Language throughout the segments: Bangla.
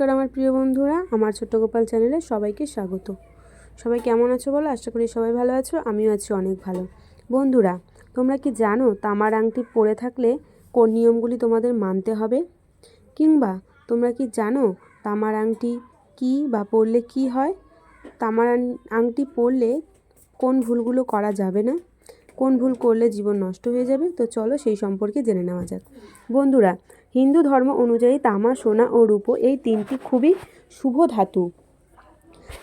নমস্কার আমার প্রিয় বন্ধুরা, আমার ছোট্ট গোপাল চ্যানেলে সবাইকে স্বাগত। সবাই কেমন আছো বলো? আশা করি সবাই ভালো আছো, আমিও আছি অনেক ভালো। বন্ধুরা, তোমরা কি জানো তামার আংটি পরে থাকলে কোন নিয়মগুলি তোমাদের মানতে হবে? কিংবা তোমরা কি জানো তামার আংটি কী বা পরলে কি হয়? তামার আংটি পরলে কোন ভুলগুলো করা যাবে না? কোন ভুল করলে জীবন নষ্ট হয়ে যাবে? তো চলো সেই সম্পর্কে জেনে নেওয়া যাক। বন্ধুরা হিন্দু ধর্ম অনুযায়ী তামা, সোনা ও রূপো এই তিনটি খুবই শুভ ধাতু।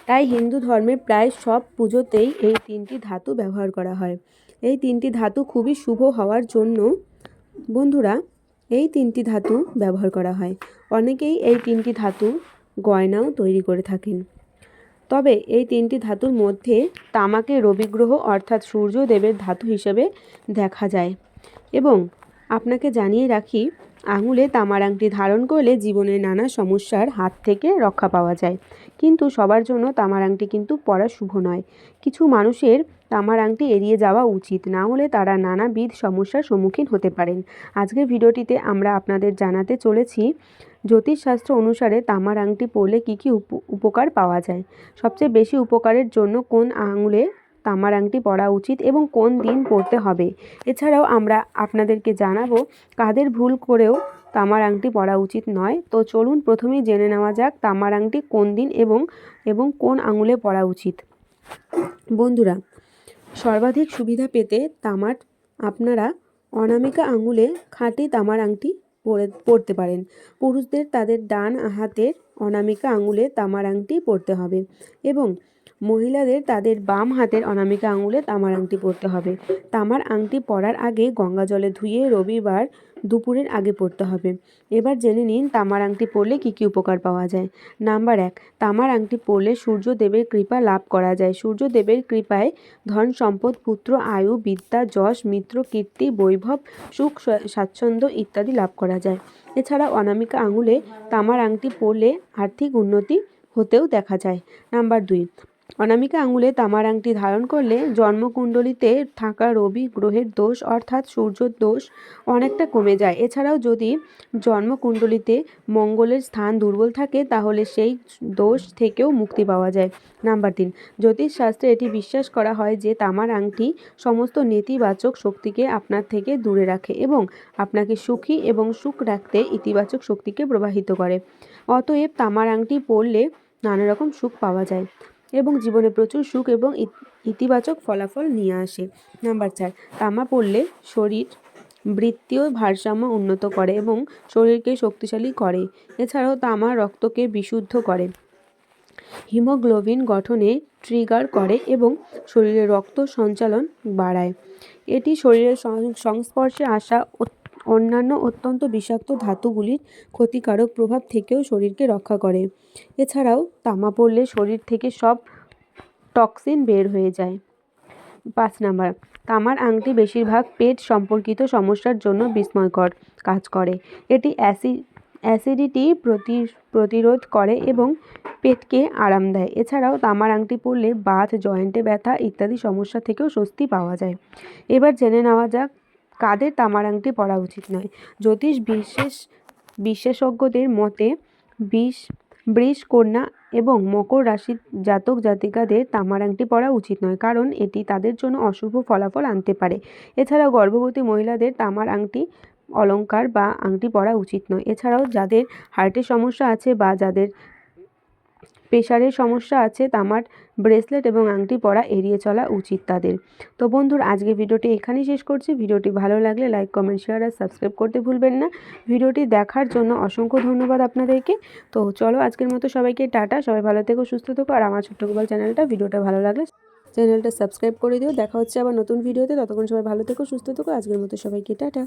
তাই হিন্দু ধর্মে প্রায় সব পুজোতেই এই তিনটি ধাতু ব্যবহার করা হয়। এই তিনটি ধাতু খুবই শুভ হওয়ার জন্য বন্ধুরা, এই তিনটি ধাতু ব্যবহার করা হয়। অনেকেই এই তিনটি ধাতু গয়নাও তৈরি করে থাকেন। তবে এই তিনটি ধাতুর মধ্যে তামাকে রবিগ্রহ অর্থাৎ সূর্যদেবের ধাতু হিসেবে দেখা যায়। এবং আপনাকে জানিয়ে রাখি আঙুলে তামার আংটি ধারণ করলে জীবনের নানা সমস্যার হাত থেকে রক্ষা পাওয়া যায়। কিন্তু সবার জন্য তামার আংটি কিন্তু পরা শুভ নয়। কিছু মানুষের তামার আংটি এড়িয়ে যাওয়া উচিত, না হলে তারা নানাবিধ সমস্যার সম্মুখীন হতে পারেন। আজকের ভিডিওটিতে আমরা আপনাদের জানাতে চলেছি, জ্যোতিষশাস্ত্র অনুসারে তামার আংটি পরলে কী কী উপ- উপকার পাওয়া যায়? সবচেয়ে বেশি উপকারের জন্য কোন আঙুলে তামার আংটি পরা উচিত এবং কোন দিন পরতে হবে। এছাড়াও আমরা আপনাদেরকে জানাব কাদের ভুল করেও তামার আংটি পরা উচিত নয়। তো চলুন প্রথমেই জেনে নেওয়া যাক তামার আংটি কোন দিন এবং এবং কোন আঙুলে পরা উচিত। বন্ধুরা, সর্বাধিক সুবিধা পেতে তামার আপনারা অনামিকা আঙুলে খাঁটি তামার আংটি পরে, পরতে পারেন। পুরুষদের তাদের ডান হাতের অনামিকা আঙুলে তামার আংটি পরতে হবে এবং মহিলাদের তাদের বাম হাতের অনামিকা আঙুলে তামার আংটি পরতে হবে। তামার আংটি পরার আগে গঙ্গা জলে ধুয়ে রবিবার দুপুরের আগে পরতে হবে। এবার জেনে নিন তামার আংটি পরলে কী কী উপকার পাওয়া যায়। নাম্বার এক, তামার আংটি পরলে সূর্যদেবের কৃপা লাভ করা যায়। সূর্যদেবের কৃপায় ধন সম্পদ, পুত্র, আয়ু, বিদ্যা, যশ, মিত্র, কীর্তি, বৈভব, সুখ স্বাচ্ছন্দ্য ইত্যাদি লাভ করা যায়। এছাড়া অনামিকা আঙুলে তামার আংটি পরলে আর্থিক উন্নতি হতেও দেখা যায়। নাম্বার দুই অনামিকা আঙুলে তামার আংটি ধারণ করলে জন্মকুণ্ডলিতে থাকা রবি গ্রহের দোষ অর্থাৎ সূর্যর দোষ অনেকটা কমে যায়। এছাড়াও যদি জন্মকুণ্ডলিতে মঙ্গলের স্থান দুর্বল থাকে, তাহলে সেই দোষ থেকেও মুক্তি পাওয়া যায়। নাম্বার তিন, জ্যোতিষশাস্ত্রে এটি বিশ্বাস করা হয় যে তামার আংটি সমস্ত নেতিবাচক শক্তিকে আপনার থেকে দূরে রাখে এবং আপনাকে সুখী এবং সুখ রাখতে ইতিবাচক শক্তিকে প্রবাহিত করে। অতএব তামার আংটি পরলে নানা রকম সুখ পাওয়া যায়। এবং জীবনে প্রচুর সুখ এবং ইত- ইতিবাচক ফলাফল নিয়ে আসে। নাম্বার চার, তামা পরলে শরীর বৃত্তীয় ভারসাম্য উন্নত করে এবং শরীরকে শক্তিশালী করে। এছাড়াও তামা রক্তকে বিশুদ্ধ করে। হিমোগ্লোবিন গঠনে ট্রিগার করে এবং শরীরে রক্ত সঞ্চালন বাড়ায়। এটি শরীরের সংস্পর্শে আসা অন্যান্য অত্যন্ত বিষাক্ত ধাতুগুলির ক্ষতিকারক প্রভাব থেকেও শরীরকে রক্ষা করে। এছাড়াও তামা পড়লে শরীর থেকে সব টক্সিন বের হয়ে যায়। পাঁচ নাম্বার, তামার আংটি বেশিরভাগ পেট সম্পর্কিত সমস্যার জন্য বিস্ময়কর কাজ করে। এটি অ্যাসি, অ্যাসিডিটি প্রতি, প্রতিরোধ করে এবং পেটকে আরাম দেয়। এছাড়াও তামার আংটি পরলে বাত, জয়েন্টে ব্যথা ইত্যাদি সমস্যা থেকেও স্বস্তি পাওয়া যায়। এবার জেনে নেওয়া যাক কাদের তামার আংটি পরা উচিত নয়। জ্যোতিষ বিশেষ, বিশেষজ্ঞদের মতে বিষ, বৃষ, কন্যা এবং মকর রাশির জাতক জাতিকাদের তামার আংটি পরা উচিত নয়, কারণ এটি তাদের জন্য অশুভ ফলাফল আনতে পারে। এছাড়াও গর্ভবতী মহিলাদের তামার আংটি অলংকার বা আংটি পরা উচিত নয়। এছাড়াও যাদের হার্টের সমস্যা আছে বা যাদের প্রেশারের সমস্যা আছে তামার ব্রেসলেট এবং আংটি পরা এড়িয়ে চলা উচিত তাদের। তো বন্ধুর, আজকে ভিডিওটি এখানেই শেষ করছি। ভিডিওটি ভালো লাগলে লাইক কমেন্ট শেয়ার আর সাবস্ক্রাইব করতে ভুলবেন না। ভিডিওটি দেখার জন্য অসংখ্য ধন্যবাদ আপনাদেরকে। তো চলো, আজকের মতো সবাইকে টাটা। সবাই ভালো থেকো, সুস্থ থেকো। আর আমার ছোট্ট গোপাল চ্যানেলটা, ভিডিওটা ভালো লাগলে চ্যানেলটা সাবস্ক্রাইব করে দিও। দেখা হচ্ছে আবার নতুন ভিডিওতে। ততক্ষণ সবাই ভালো থেকো, সুস্থ থেকো। আজকের মতো সবাইকে টাটা।